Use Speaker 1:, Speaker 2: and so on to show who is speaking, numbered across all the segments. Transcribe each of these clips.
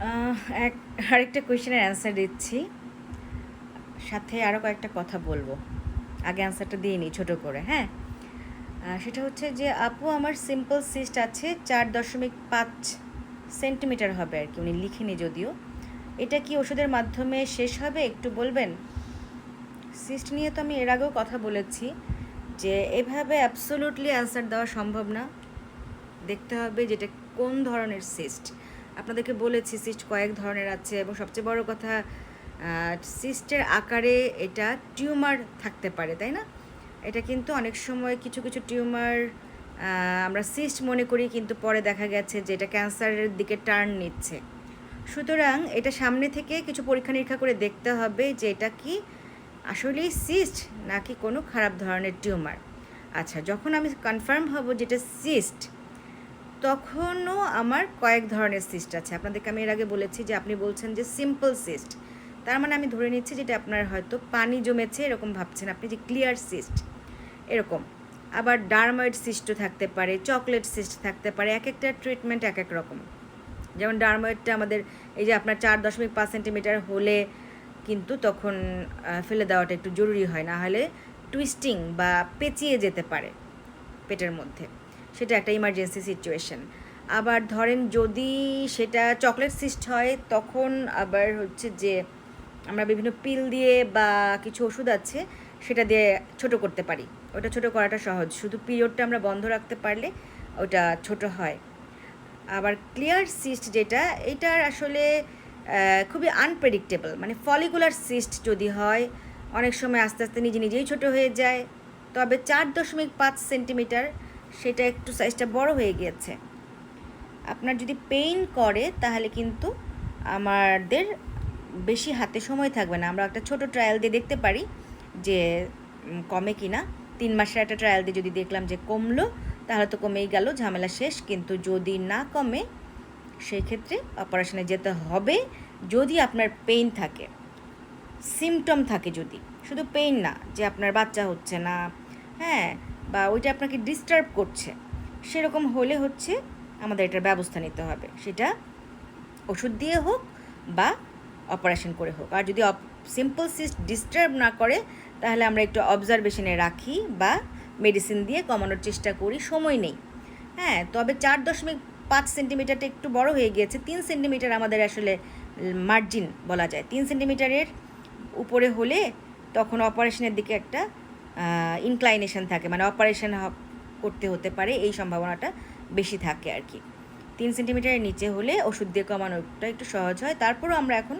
Speaker 1: এক, আরেকটা কোয়েশ্চেনের অ্যান্সার দিচ্ছি। সাথে আরও কয়েকটা কথা বলব। আগে অ্যান্সারটা দিয়ে নিই ছোটো করে হ্যাঁ? সেটা হচ্ছে যে, আপু, আমার সিম্পল সিস্ট আছে চার দশমিক পাঁচ সেন্টিমিটার হবে আর কি, উনি লিখেনি যদিও। এটা কি ওষুধের মাধ্যমে শেষ হবে, একটু বলবেন? সিস্ট নিয়ে তো আমি এর আগেও কথা বলেছি যে, এভাবে অ্যাবসোলুটলি অ্যান্সার দেওয়া সম্ভব না। দেখতে হবে যেটা কোন ধরনের সিস্ট আপনাদেরকে বলেছি সিস্ট কয়েক ধরনের আছে এবং সবচেয়ে বড় কথা সিস্টের আকারে এটা টিউমার থাকতে পারে, তাই না? এটা কিন্তু অনেক সময় কিছু কিছু টিউমার আমরা সিস্ট মনে করি কিন্তু পরে দেখা গেছে যে এটা ক্যান্সারের দিকে টার্ন নিচ্ছে। সুতরাং এটা সামনে থেকে কিছু পরীক্ষা নিরীক্ষা করে দেখতে হবে যে এটা কি আসলেই সিস্ট নাকি কোনো খারাপ ধরনের টিউমার। আচ্ছা যখন আমি কনফার্ম হব যেটা সিস্ট তখনও আমার কয়েক ধরনের সিস্ট আছে। আপনাদেরকে আমি এর আগে বলেছি যে আপনি বলছেন যে সিম্পল সিস্ট তার মানে আমি ধরে নিচ্ছি যেটা আপনার হয়তো পানি জমেছে, এরকম ভাবছেন আপনি যে ক্লিয়ার সিস্ট এরকম। আবার ডার্ময়েড সিস্টও থাকতে পারে চকলেট সিস্ট থাকতে পারে, এক একটা ট্রিটমেন্ট এক এক রকম। যেমন ডার্ময়েডটা আমাদের এই যে আপনার চার দশমিক পাঁচ সেন্টিমিটার হলে কিন্তু তখন ফেলে দেওয়াটা একটু জরুরি হয়। না হলে টুইস্টিং বা পেঁচিয়ে যেতে পারে পেটের মধ্যে। সেটা একটা ইমার্জেন্সি সিচুয়েশন আবার ধরেন যদি সেটা চকলেট সিস্ট হয়, তখন আবার হচ্ছে যে আমরা বিভিন্ন পিল দিয়ে বা কিছু ওষুধ আছে, সেটা দিয়ে ছোট করতে পারি। ওটা ছোট করাটা সহজ। শুধু পিরিয়ডটা আমরা বন্ধ রাখতে পারলে ওটা ছোট হয়। আবার ক্লিয়ার সিস্ট যেটা, এটার আসলে খুবই আনপ্রেডিক্টেবল মানে ফলিকুলার সিস্ট যদি হয়, অনেক সময় আস্তে আস্তে নিজে নিজেই ছোট হয়ে যায়। তবে চার দশমিক পাঁচ সেন্টিমিটার সেটা একটু সাইজটা বড় হয়ে গিয়েছে। আপনার যদি পেইন করে, তাহলে কিন্তু আমাদের বেশি হাতে সময় থাকবে না। আমরা একটা ছোট ট্রায়াল দিয়ে দেখতে পারি যে কমে কি না তিন মাসের একটা ট্রায়াল দিয়ে যদি দেখলাম যে কমলো, তাহলে তো কমেই গেল, ঝামেলা শেষ। কিন্তু যদি না কমে সেই ক্ষেত্রে অপারেশনে যেতে হবে যদি আপনার পেইন থাকে। সিমটম থাকে যদি। শুধু পেইন না, যে আপনার বাচ্চা হচ্ছে না। হ্যাঁ বা ওইটা আপনাকে ডিস্টার্ব করছে, সেরকম হলে হচ্ছে আমাদের এটার ব্যবস্থা নিতে হবে। সেটা ওষুধ দিয়ে হোক বা অপারেশন করে হোক। আর যদি সিম্পল সিস্ট ডিস্টার্ব না করে, তাহলে আমরা একটু অবজারভেশনে রাখি বা মেডিসিন দিয়ে কমানোর চেষ্টা করি, সময় নেই। হ্যাঁ তবে চার দশমিক পাঁচ সেন্টিমিটারটা একটু বড় হয়ে গিয়েছে। তিন সেন্টিমিটার আমাদের আসলে মার্জিন বলা যায়। তিন সেন্টিমিটারের উপরে হলে তখন অপারেশনের দিকে একটা ইনক্লাইনেশন থাকে মানে অপারেশন করতে হতে পারে, এই সম্ভাবনাটা বেশি থাকে আর কি। তিন সেন্টিমিটারের নিচে হলে ওষুধ দিয়ে কমানোটা একটু সহজ হয়। তারপরও আমরা এখন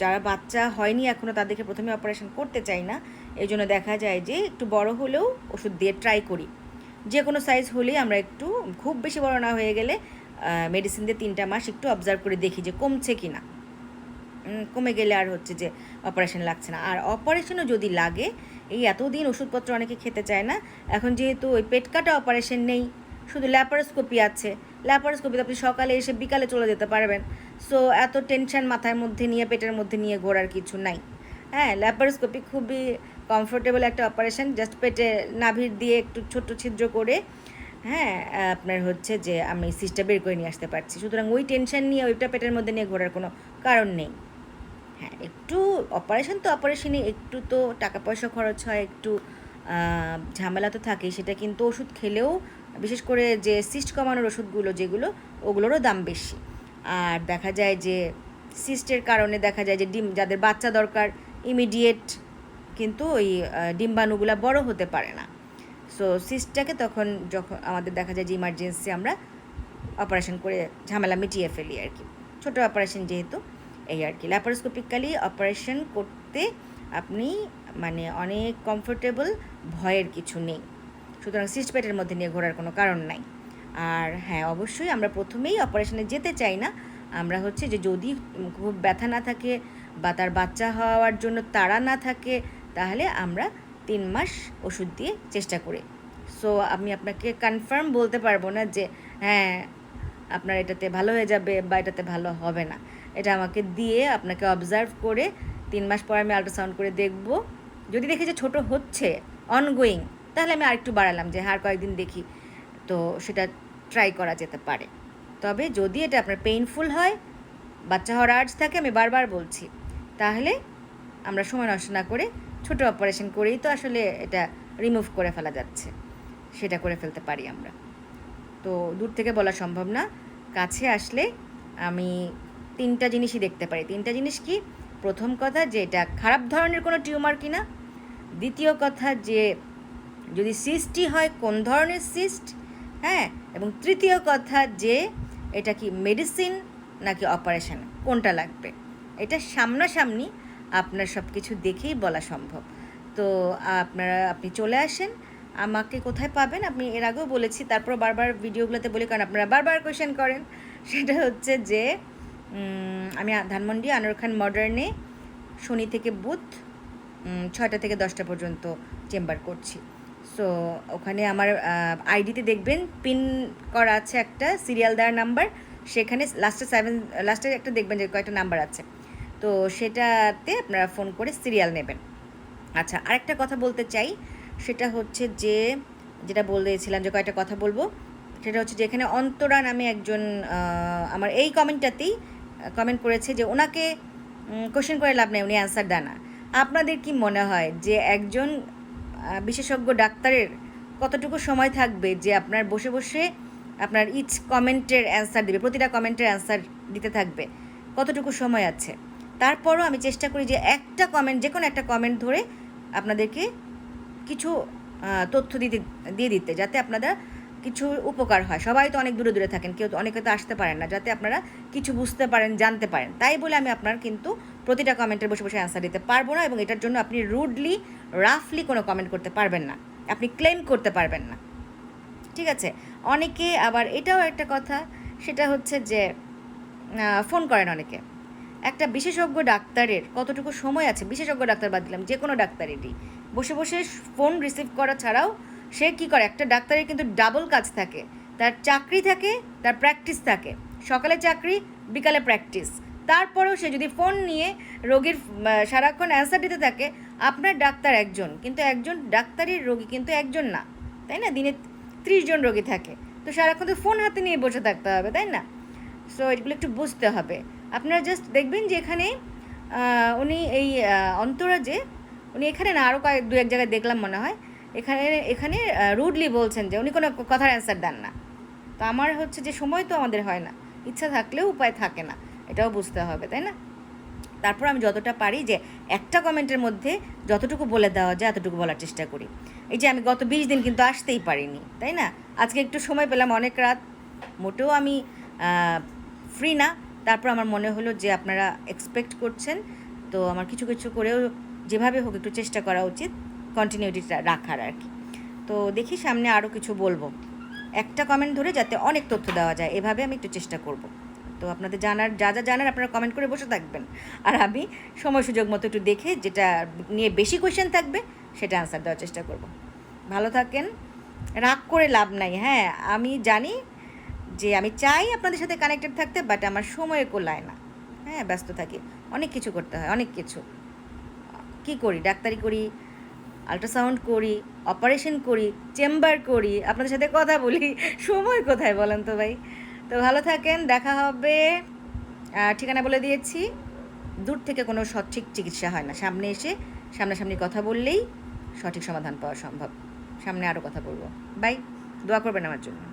Speaker 1: যারা বাচ্চা হয়নি এখনও তাদেরকে প্রথমে অপারেশন করতে চাই না এই জন্য দেখা যায় যে একটু বড় হলেও ওষুধ দিয়ে ট্রাই করি। যে কোনো সাইজ হলেই আমরা একটু, খুব বেশি বড় না হয়ে গেলে মেডিসিন দিয়ে তিনটা মাস একটু অবজার্ভ করে দেখি যে কমছে কি না কমে গেলে আর হচ্ছে যে অপারেশন লাগছে না। আর অপারেশনও যদি লাগে এই এতদিন ওষুধপত্র অনেকে খেতে চায় না। এখন যেহেতু ওই পেট কাটা অপারেশন নেই, শুধু ল্যাপারোস্কোপি আছে। ল্যাপারোস্কোপিতে আপনি সকালে এসে বিকালে চলে যেতে পারবেন। সো এত টেনশন মাথার মধ্যে নিয়ে, পেটের মধ্যে নিয়ে ঘোরার কিছু নাই। হ্যাঁ ল্যাপারোস্কোপি খুবই কমফোর্টেবল একটা অপারেশন জাস্ট পেটে নাভির দিয়ে একটু ছোট্ট ছিদ্র করে হ্যাঁ আপনার হচ্ছে যে আমি সিস্টটা বের করে নিয়ে আসতে পারছি। সুতরাং ওই টেনশন নিয়ে, ওইটা পেটের মধ্যে নিয়ে ঘোরার কোনো কারণ নেই। হ্যাঁ একটু অপারেশন তো অপারেশনে একটু তো টাকা পয়সা খরচ হয়, একটু ঝামেলা তো থাকেই। সেটা কিন্তু ওষুধ খেলেও, বিশেষ করে যে সিস্ট কমানোর ওষুধগুলো যেগুলো, ওগুলোরও দাম বেশি। আর দেখা যায় যে সিস্টের কারণে দেখা যায় যে ডিম, যাদের বাচ্চা দরকার ইমিডিয়েট কিন্তু ওই ডিম্বাণুগুলা বড় হতে পারে না। সো সিস্টটাকে তখন যখন আমাদের দেখা যায় যে ইমার্জেন্সি আমরা অপারেশন করে ঝামেলা মিটিয়ে ফেলি আর কি। ছোটো অপারেশন যেহেতু এই আর কি। ল্যাপারোস্কোপিক্যালি অপারেশন করতে আপনি মানে অনেক কমফোর্টেবল ভয়ের কিছু নেই। সুতরাং সিস্ট পেটের মধ্যে নিয়ে ঘোরার কোনো কারণ নাই। আর হ্যাঁ অবশ্যই আমরা প্রথমেই অপারেশনে যেতে চাই না। আমরা হচ্ছে যে যদি খুব ব্যথা না থাকে বা তার বাচ্চা হওয়ার জন্য তাড়া না থাকে, তাহলে আমরা তিন মাস ওষুধ দিয়ে চেষ্টা করি। সো আমি আপনাকে কনফার্ম বলতে পারব না যে হ্যাঁ আপনার এটাতে ভালো হয়ে যাবে বা এটাতে ভালো হবে না। এটা আমাকে দিয়ে আপনাকে অবজার্ভ করে তিন মাস পর আমি আল্ট্রাসাউন্ড করে দেখব। যদি দেখি যে ছোট হচ্ছে অনগোয়িং তাহলে আমি আরেকটু বাড়ালাম যে আর কয়েকদিন দেখি। তো সেটা ট্রাই করা যেতে পারে। তবে যদি এটা আপনার পেইনফুল হয়, বাচ্চা হওয়ার আর্জ থাকে, আমি বারবার বলছি, তাহলে আমরা সময় নষ্ট না করে ছোট অপারেশন করেই তো আসলে এটা রিমুভ করে ফেলা যাচ্ছে। সেটা করে ফেলতে পারি আমরা। তো দূর থেকে বলা সম্ভব না। কাছে আসলে আমি তিনটা জিনিসই দেখতে পারি। তিনটা জিনিস কি? প্রথম কথা যে এটা খারাপ ধরনের কোনো টিউমার কিনা। দ্বিতীয় কথা যে যদি সিস্টই হয় কোন ধরনের সিস্ট? হ্যাঁ? এবং তৃতীয় কথা যে এটা কি মেডিসিন নাকি অপারেশন? কোনটা লাগবে? এটা সামনাসামনি আপনার সব কিছু দেখেই বলা সম্ভব। তো আপনারা, আপনি চলে আসেন আমাকে কোথায় পাবেন? আপনি এর আগেও বলেছি তারপর বারবার ভিডিওগুলোতে বলি কারণ আপনারা বারবার কোয়েশ্চেন করেন। সেটা হচ্ছে যে আমি ধানমন্ডি আনোয়ার খান মডার্নে শনি থেকে উম, ছয়টা থেকে দশটা পর্যন্ত চেম্বার করছি। সো ওখানে আমার আইডিতে দেখবেন পিন করা আছে একটা সিরিয়াল দেওয়ার নাম্বার সেখানে লাস্টে সেভেন লাস্টে একটা দেখবেন যে কয়েকটা নাম্বার আছে। তো সেটাতে আপনারা ফোন করে সিরিয়াল নেবেন। আচ্ছা আরেকটা কথা বলতে চাই সেটা হচ্ছে যে, যেটা বলেছিলাম যে কয়েকটা কথা বলব, সেটা হচ্ছে যে এখানে অন্তরা নামে একজন আমার এই কমেন্টটাতেই কমেন্ট করেছে যে ওনাকে কোশ্চেন করে লাভ নেই, উনি অ্যান্সার দেন না। আপনাদের কি মনে হয় যে একজন বিশেষজ্ঞ ডাক্তারের কতটুকু সময় থাকবে যে আপনার বসে বসে আপনার ইচ কমেন্টের অ্যান্সার দেবে, প্রতিটা কমেন্টের অ্যান্সার দিতে থাকবে? কতটুকু সময় আছে? তারপরও আমি চেষ্টা করি যে একটা কমেন্ট যে কোনো একটা কমেন্ট ধরে আপনাদেরকে কিছু তথ্য দিতে, দিয়ে দিতে, যাতে আপনারা কিছু উপকার হয়। সবাই তো অনেক দূরে দূরে থাকেন, কেউ তো অনেকে তো আসতে পারেন না, যাতে আপনারা কিছু বুঝতে পারেন, জানতে পারেন। তাই বলে আমি আপনার কিন্তু প্রতিটা কমেন্টের বসে বসে অ্যান্সার দিতে পারব না এবং এটার জন্য আপনি রুডলি রাফলি কোনো কমেন্ট করতে পারবেন না। আপনি ক্লেম করতে পারবেন না। ঠিক আছে? অনেকে আবার এটাও একটা কথা, সেটা হচ্ছে যে ফোন করেন অনেকে। একটা বিশেষজ্ঞ ডাক্তারের কতটুকু সময় আছে, বিশেষজ্ঞ ডাক্তার বাদ দিলাম যে কোনো ডাক্তারেরই। বসে বসে ফোন রিসিভ করা ছাড়াও সে কি করে? একটা ডাক্তারের কিন্তু ডাবল কাজ থাকে। তার চাকরি থাকে তার প্র্যাকটিস থাকে। সকালে চাকরি বিকালে প্র্যাকটিস তারপরেও সে যদি ফোন নিয়ে রোগীর সারাক্ষণ অ্যান্সার দিতে থাকে আপনার ডাক্তার একজন। কিন্তু একজন ডাক্তারের রোগী কিন্তু একজন না তাই না? দিনে ত্রিশ জন রোগী থাকে। তো সারাক্ষণ তো ফোন হাতে নিয়ে বসে থাকতে হবে তাই না? সো এগুলো একটু বুঝতে হবে। আপনারা জাস্ট দেখবেন যে এখানে উনি এই আহ, অন্তরা যে উনি এখানে না আরও কয়েক, দু এক জায়গায় দেখলাম মনে হয়। এখানে এখানে রুডলি বলছেন যে উনি কোনো কথার অ্যান্সার দেন না। তো আমার হচ্ছে যে সময় তো আমাদের হয় না। ইচ্ছা থাকলেও উপায় থাকে না। এটাও বুঝতে হবে, তাই না? তারপর আমি যতটা পারি যে একটা কমেন্টের মধ্যে যতটুকু বলে দেওয়া যায় এতটুকু বলার চেষ্টা করি। এই যে আমি গত বিশ দিন কিন্তু আসতেই পারিনি, তাই না? আজকে একটু সময় পেলাম অনেক রাত। মোটেও আমি ফ্রি না। তারপর আমার মনে হলো যে আপনারা এক্সপেক্ট করছেন। তো আমার কিছু কিছু করেও যেভাবে হোক একটু চেষ্টা করা উচিত কন্টিনিউটিটা রাখার আর কি। তো দেখি সামনে আরও কিছু বলব। একটা কমেন্ট ধরে যাতে অনেক তথ্য দেওয়া যায়, এভাবে আমি একটু চেষ্টা করব। তো আপনাদের জানার, যা যা জানার আপনারা কমেন্ট করে বসে থাকবেন। আর আমি সময় সুযোগ মতো একটু দেখে যেটা নিয়ে বেশি কোয়েশ্চেন থাকবে, সেটা আনসার দেওয়ার চেষ্টা করব। ভালো থাকেন, রাগ করে লাভ নাই হ্যাঁ আমি জানি যে আমি চাই আপনাদের সাথে কানেক্টেড থাকতে বাট আমার সময় কোলায় না। হ্যাঁ ব্যস্ত থাকি। অনেক কিছু করতে হয়, অনেক কিছু। কি করি? ডাক্তারি করি আল্ট্রাসাউন্ড করি অপারেশন করি চেম্বার করি, আপনাদের সাথে কথা বলি। সময় কোথায় বলেন তো ভাই? তো ভালো থাকেন, দেখা হবে। ঠিকানা বলে দিয়েছি। দূর থেকে কোনো সঠিক চিকিৎসা হয় না। সামনে এসে সামনাসামনি কথা বললেই সঠিক সমাধান পাওয়া সম্ভব। সামনে আরও কথা বলব। বাই দোয়া করবেন আমার জন্য।